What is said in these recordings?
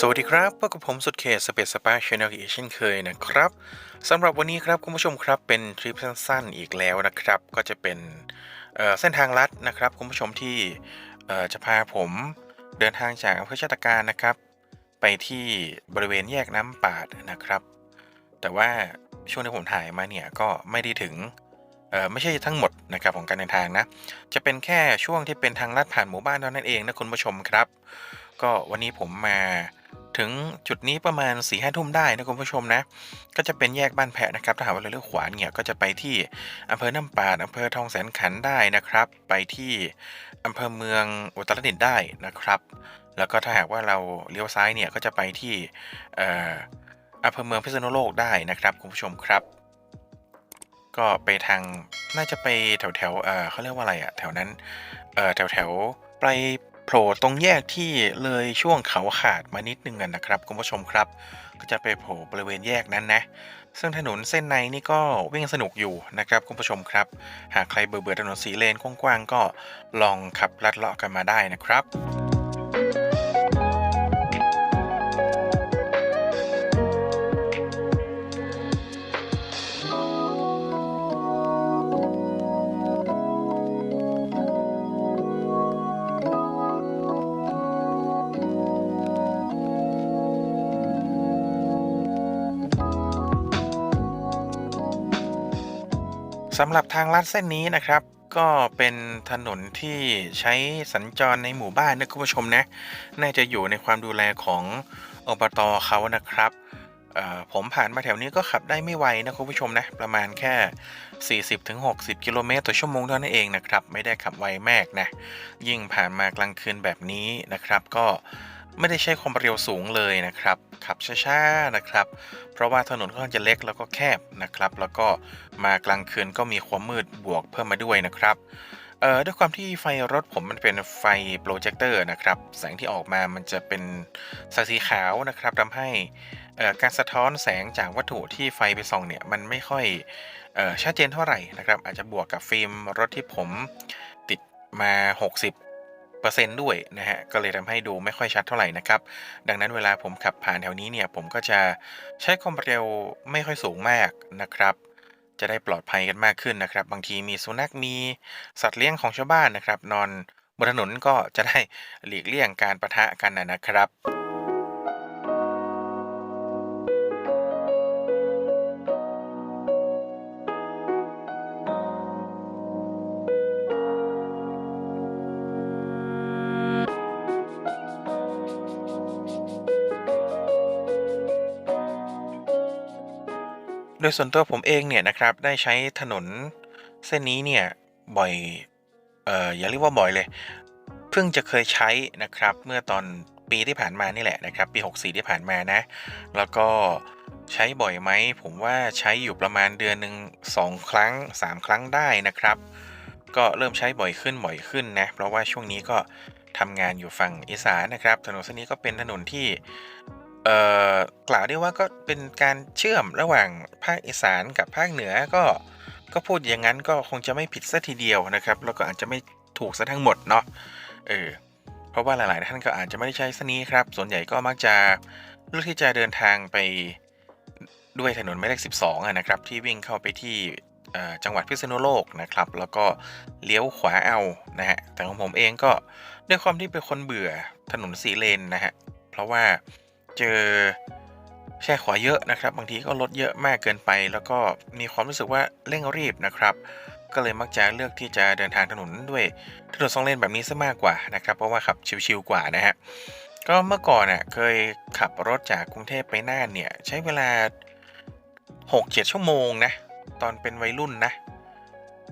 สวัสดีครับพบกับผมสุดเขตสเปซสปาชแนลอีกเช่นเคยนะครับสำหรับวันนี้ครับคุณผู้ชมครับเป็นทริปสั้นๆอีกแล้วนะครับ ก็จะเป็นเเส้นทางลัดนะครับ คุณผู้ชมที่จะพาผมเดินทางจากอำเภอชาตการนะครับ ไปที่บริเวณแยกน้ำปาดนะครับ แต่ว่าช่วงที่ผมถ่ายมาเนี่ยก็ไม่ได้ถึงไม่ใช่ทั้งหมดนะครับของการเดินทางนะ จะเป็นแค่ช่วงที่เป็นทางลัดผ่านหมู่บ้านเท่านั้นเองนะคุณผู้ชมครับ ก็วันนี้ผมมา ถึงจุดนี้ประมาณ4ี่ห้าทุ่มได้นะคุณผู้ชมนะ ก็จะเป็นแยกบ้านแพะนะครับถ้าหากว่าเราเลือกขวาเนี่ยก็จะไปที่อำเภอน้ำปาดอำเภอทองแสนขันได้นะครับ ไปที่อำเภอเมืองอุตรดิตถ์ได้นะครับ แล้วก็ถ้าหากว่าเราเลี้ยวซ้ายเนี่ยก็จะไปที่ออำเภอเมืองพิษณุโลกได้นะครับคุณผู้ชมครับ ก็ไปทางน่าจะไปแถวแถวเขาเรียกว่าอะไรอะแถวนั้นแถวแถวไป โผล่ตรงแยกที่เลยช่วงเขาขาดมานิดนึงนะครับคุณผู้ชมครับ ก็จะไปโผล่บริเวณแยกนั้นนะ ซึ่งถนนเส้นในนี่ก็วิ่งสนุกอยู่นะครับคุณผู้ชมครับ หากใครเบื่อเบื่อถนนสีเลนกว้างๆก็ลองขับลัดเลาะกันมาได้นะครับ สำหรับทางลัดเส้นนี้นะครับ ก็เป็นถนนที่ใช้สัญจรในหมู่บ้านนะคุณผู้ชมนะ น่าจะอยู่ในความดูแลของอบตเขานะครับผมผ่านมาแถวนี้ก็ขับได้ไม่ไวนะคุณผู้ชมนะ ประมาณแค่ 40-60 กิโลเมตรต่อชั่วโมงเท่านั้นเองนะครับ ไม่ได้ขับไวมากนะ ยิ่งผ่านมากลางคืนแบบนี้นะครับ ก็ ไม่ได้ใช้ความเร็วสูงเลยนะครับขับช้าๆนะครับ เพราะว่าถนนค่อนข้างจะเล็กแล้วก็แคบนะครับ แล้วก็มากลางคืนก็มีความมืดบวกเพิ่มมาด้วยนะครับเอ่อด้วยความที่ไฟรถผมมันเป็นไฟโปรเจคเตอร์นะครับแสงที่ออกมามันจะเป็นสสีขาวนะครับทำให้เอ่อการสะท้อนแสงจากวัตถุที่ไฟไปส่องเนี่ยมันไม่ค่อยเอ่อชัดเจนเท่าไหร่นะครับ อาจจะบวกกับฟิล์มรถที่ผมติดมา 60 อร์เซนต์ด้วยนะฮะ ก็เลยทำให้ดูไม่ค่อยชัดเท่าไหร่นะครับ ดังนั้นเวลาผมขับผ่านแถวนี้เนี่ย ผมก็จะใช้ความเร็วไม่ค่อยสูงมากนะครับ จะได้ปลอดภัยกันมากขึ้นนะครับ บางทีมีสุนัขมีสัตว์เลี้ยงของชาวบ้านนะครับ นอนบนถนนก็จะได้หลีกเลี่ยงการประทะกันนะครับ ยส่วนตัวผมเองเนี่ยนะครับได้ใช้ถนนเส้นนี้เนี่ยบ่อยเอ่ออย่าเรียกว่าบ่อยเลย เพิ่งจะเคยใช้นะครับเมื่อตอนปีที่ผ่านมานี่แหละนะครับปี 64 ที่ผ่านมานะ แล้วก็ใช้บ่อยไหมผมว่าใช้อยู่ประมาณเดือนหนึ่ง2 ครั้ง 3 ครั้งได้นะครับ ก็เริ่มใช้บ่อยขึ้นบ่อยขึ้นนะเพราะว่าช่วงนี้ก็ทำงานอยู่ฝั่งอีสานนะครับ ถนนเส้นนี้ก็เป็นถนนที่ กล่าวได้ว่าก็เป็นการเชื่อมระหว่างภาคอีสานกับภาคเหนือก็ก็พูดอย่างนั้นก็คงจะไม่ผิดซะทีเดียวนะครับแล้วก็อาจจะไม่ถูกซะทั้งหมดเนาะเออเพราะว่าหลาย ๆ ท่านก็อาจจะไม่ได้ใช้เส้นนี้ครับ ส่วนใหญ่ก็มักจะเลือกที่จะเดินทางไปด้วยถนนหมายเลข12อะนะครับ ที่วิ่งเข้าไปที่จังหวัดพิษณุโลกนะครับ แล้วก็เลี้ยวขวาเอานะฮะแต่ของผมเองก็ด้วยความที่เป็นคนเบื่อถนนสีเลนนะฮะเพราะว่า เจอแช่ขวาเยอะนะครับ บางทีก็รถเยอะมากเกินไป แล้วก็มีความรู้สึกว่าเร่งรีบนะครับ ก็เลยมักจะเลือกที่จะเดินทางถนนด้วยถนนสองเลนแบบนี้ซะมากกว่านะครับ เพราะว่าขับชิวๆกว่านะฮะก็เมื่อก่อนน่ะเคยขับรถจากกรุงเทพไปน่านเนี่ย ใช้เวลา 6-7 ชั่วโมงนะ ตอนเป็นวัยรุ่นนะ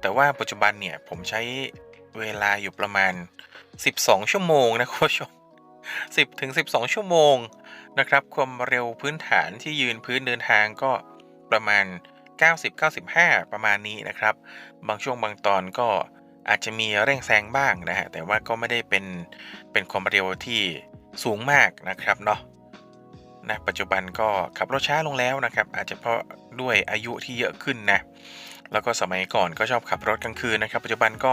แต่ว่าปัจจุบันเนี่ยผมใช้เวลาอยู่ประมาณ 12 ชั่วโมงนะคุณผู้ชม 10ถึง12 ชั่วโมงนะครับความเร็วพื้นฐานที่ยืนพื้นเดินทางก็ประมาณ 90-95 ประมาณนี้นะครับ บางช่วงบางตอนก็อาจจะมีเร่งแซงบ้างนะฮะแต่ว่าก็ไม่ได้เป็นเป็นความเร็วที่สูงมากนะครับเนาะนะปัจจุบันก็ขับรถช้าลงแล้วนะครับ อาจจะเพราะด้วยอายุที่เยอะขึ้นนะ แล้วก็สมัยก่อนก็ชอบขับรถกลางคืนนะครับ ปัจจุบันก็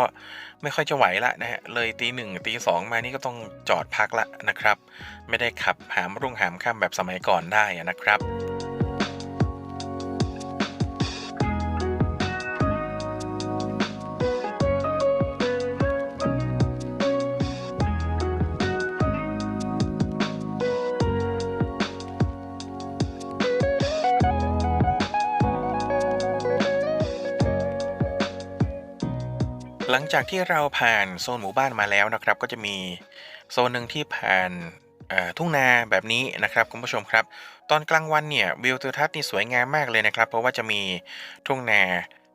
ไม่ค่อยจะไหวละนะฮะเลยตีหนึ่งตีสองมานี่ก็ต้องจอดพักละนะครับ ไม่ได้ขับหามรุ่งหามค่ำแบบสมัยก่อนได้นะครับ หลังจากที่เราผ่านโซนหมู่บ้านมาแล้วนะครับ ก็จะมีโซนหนึ่งที่ผ่านทุ่งนาแบบนี้นะครับคุณผู้ชมครับ ตอนกลางวันเนี่ยวิวทิวทัศน์นี่สวยงามมากเลยนะครับ เพราะว่าจะมีทุ่งนา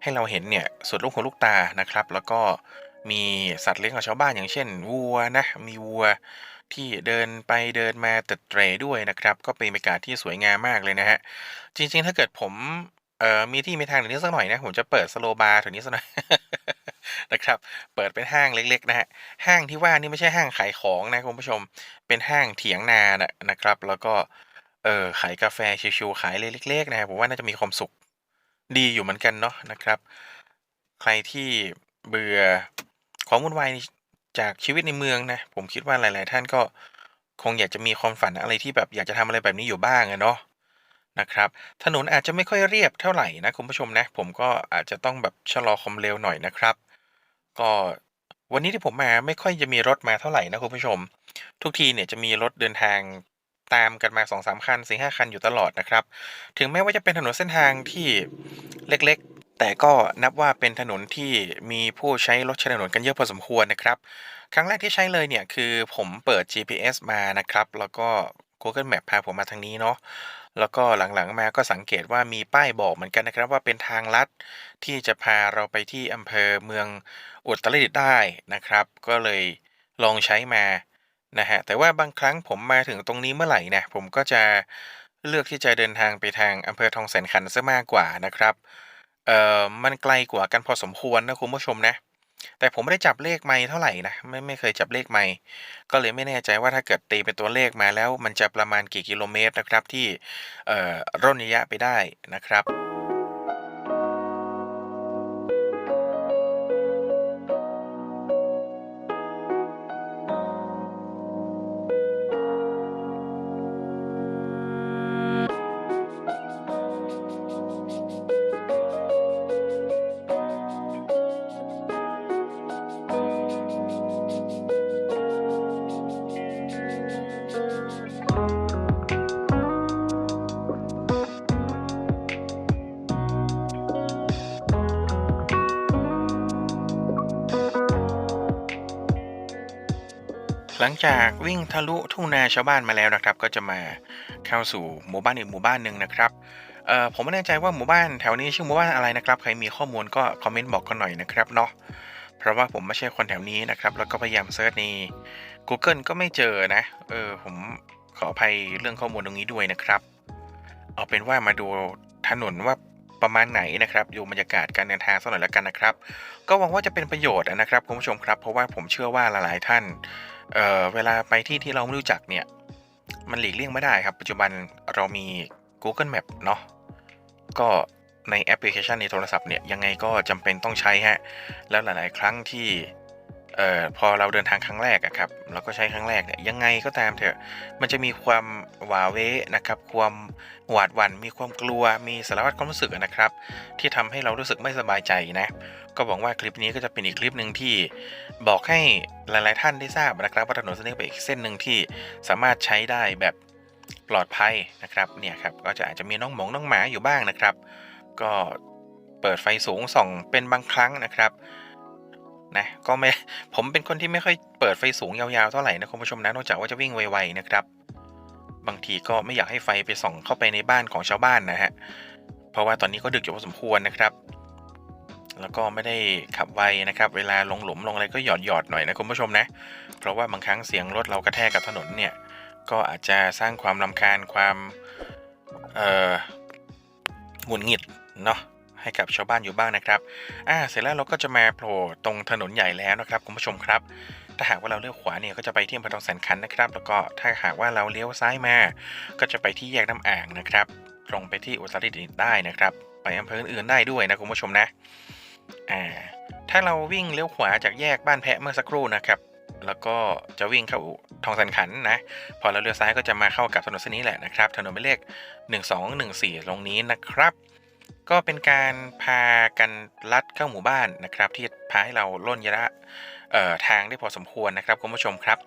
ให้เราเห็นเนี่ยสุดลูกหูลูกตานะครับ แล้วก็มีสัตว์เลี้ยงของชาวบ้านอย่างเช่นวัวนะมีวัวที่เดินไปเดินมาเตร็ดเตรด้วยนะครับ ก็เป็นบรรยากาศที่สวยงามมากเลยนะฮะจริง ๆ ถ้าเกิดผมเอ่อมีที่มีทางถึงนี้สักหน่อยนะผมจะเปิดสโลบาร์ถึงนี้สักหน่อย นะครับ เปิดเป็นห้างเล็กๆนะฮะ ห้างที่ว่านี่ไม่ใช่ห้างขายของนะคุณผู้ชม เป็นห้างเถียงนานะนะครับ แล้วก็ เออขายกาแฟชิวๆขายเล็กๆนะผมว่าน่าจะมีความสุขดีอยู่เหมือนกันเนาะนะครับ ใครที่เบื่อความวุ่นวายจากชีวิตในเมืองนะ ผมคิดว่าหลาย ๆ ท่านก็คงอยากจะมีความฝันอะไรที่แบบอยากจะทำอะไรแบบนี้อยู่บ้างอะเนาะนะครับ ถนนอาจจะไม่ค่อยเรียบเท่าไหร่นะคุณผู้ชมนะ ผมก็อาจจะต้องแบบชะลอความเร็วหน่อยนะครับ ก็วันนี้ที่ผมมาไม่ค่อยจะมีรถมาเท่าไหร่นะคุณผู้ชม ทุกทีเนี่ยจะมีรถเดินทางตามกันมา2องสามคัน4 5คันอยู่ตลอดนะครับ ถึงแม้ว่าจะเป็นถนนเส้นทางที่เล็กๆ แต่ก็นับว่าเป็นถนนที่มีผู้ใช้รถใช้ถนนกันเยอะพอสมควรนะครับ ครั้งแรกที่ใช้เลยเนี่ยคือผมเปิด GPS มานะครับ แล้วก็ Google Map พาผมมาทางนี้เนาะ แล้วก็หลังๆมาก็สังเกตว่ามีป้ายบอกเหมือนกันนะครับว่าเป็นทางลัดที่จะพาเราไปที่อำเภอเมืองอุตรดิตถ์ได้นะครับ ก็เลยลองใช้มานะฮะแต่ว่าบางครั้งผมมาถึงตรงนี้เมื่อไหร่นี่ยผมก็จะเลือกที่จะเดินทางไปทางอำเภอทองแสนขันซะมากกว่านะครับเอ่อมันไกลกว่ากันพอสมควรนะคุณผู้ชมนะ แต่ผมไม่ได้จับเลขไม้เท่าไหร่นะไม่ไม่เคยจับเลขไม้ก็เลยไม่แน่ใจว่าถ้าเกิดตีเป็นตัวเลขมาแล้ว มันจะประมาณกี่กิโลเมตรนะครับที่เอ่อร่นระยะไปได้นะครับ หลังจากวิ่งทะลุทุ่งนาชาวบ้านมาแล้วนะครับ ก็จะมาเข้าสู่หมู่บ้านอีกหมู่บ้านหนึ่งนะครับเออผมไม่แน่ใจว่าหมู่บ้านแถวนี้ชื่อหมู่บ้านอะไรนะครับ ใครมีข้อมูลก็คอมเมนต์บอกกันหน่อยนะครับเนาะเพราะว่าผมไม่ใช่คนแถวนี้นะครับ แล้วก็พยายามเซิร์ชใน Google ก็ไม่เจอนะเออผมขออภัยเรื่องข้อมูลตรงนี้ด้วยนะครับ เอาเป็นว่ามาดูถนนว่าประมาณไหนนะครับดูบรรยากาศการเดินทางสักหน่อยแล้วกันนะครับ ก็หวังว่าจะเป็นประโยชน์นะครับคุณผู้ชมครับ เพราะว่าผมเชื่อว่าหลายๆท่าน เอ่อเวลาไปที่ที่เราไม่รู้จักเนี่ย มันหลีกเลี่ยงไม่ได้ครับ ปัจจุบันเรามี Google Map เนาะก็ในแอปพลิเคชันในโทรศัพท์เนี่ยยังไงก็จำเป็นต้องใช้ฮะ แล้วหลาย ๆ ครั้งที่ เอ่อพอเราเดินทางครั้งแรกอะครับเราก็ใช้ครั้งแรกเนี่ยยังไงก็ตามเถอะมันจะมีความหวาเวนะครับ ความหวาดหวัน่นมีความกลัวมีสารพัดความรู้สึกนะครับ ที่ทำให้เรารู้สึกไม่สบายใจนะ ก็หวังว่าคลิปนี้ก็จะเป็นอีกคลิปหนึ่งที่บอกให้หลาย ๆ ท่านได้ทราบนะครับว่าถนนเส้นนี้เป็นอีกเส้นหนึ่งที่สามารถใช้ได้แบบปลอดภัยนะครับเนี่ยครับก็จะอาจจะมีน้องหมงน้องหมาอยู่บ้างนะครับ ก็เปิดไฟสูงส่องเป็นบางครั้งนะครับ นะก็ไม่ผมเป็นคนที่ไม่ค่อยเปิดไฟสูงยาวๆเท่าไหร่นะคุณผู้ชมนะนอกจากว่าจะวิ่งไวๆนะครับ บางทีก็ไม่อยากให้ไฟไปส่องเข้าไปในบ้านของชาวบ้านนะฮะเพราะว่าตอนนี้ก็ดึกอยู่พอสมควรนะครับ แล้วก็ไม่ได้ขับไวนะครับ เวลาลงหลุมลงอะไรก็หยอดหยอดหน่อยนะคุณผู้ชมนะ เพราะว่าบางครั้งเสียงรถเรากระแทกกับถนนเนี่ยก็อาจจะสร้างความรำคาญความเอ่อหงุดหงิดเนาะ ให้กับชาวบ้านอยู่บ้างนะครับอ่าเสร็จแล้วเราก็จะมาโผล่ตรงถนนใหญ่แล้วนะครับคุณผู้ชมครับ ถ้าหากว่าเราเลี้ยวขวาเนี่ยก็จะไปที่อำเภอทองแสนขันนะครับ แล้วก็ถ้าหากว่าเราเลี้ยวซ้ายมา ก็จะไปที่แยกน้ำอ่างนะครับ ตรงไปที่อุตรดิตถ์ได้นะครับ ไปอำเภออื่นๆได้ด้วยนะคุณผู้ชมนะอ่าถ้าเราวิ่งเลี้ยวขวาจากแยกบ้านแพะเมื่อสักครู่นะครับแล้วก็จะวิ่งเข้าทองสันขันนะ พอเราเลี้ยวซ้ายก็จะมาเข้ากับถนนเส้นนี้แหละนะครับ ถนนหมายเลข 1214 ตรงนี้นะครับ ก็เป็นการพากันลัดเข้าหมู่บ้านนะครับ ที่พาให้เราล่นยระทางได้พอสมควรนะครับคุณผู้ชมครับ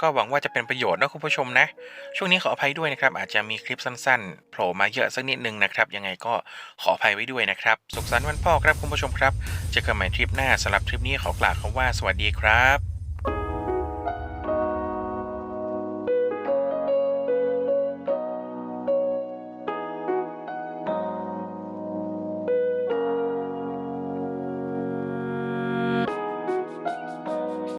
ก็หวังว่าจะเป็นประโยชน์นะคุณผู้ชมนะ ช่วงนี้ขออภัยด้วยนะครับ อาจจะมีคลิปสั้นๆโผล่มาเยอะสักนิดนึงนะครับ ยังไงก็ขออภัยไว้ด้วยนะครับ สุขสันต์วันพ่อครับคุณผู้ชมครับเจอกันใหม่ทริปหน้าสำหรับทริปนี้ขอกล่าวคำว่าสวัสดีครับ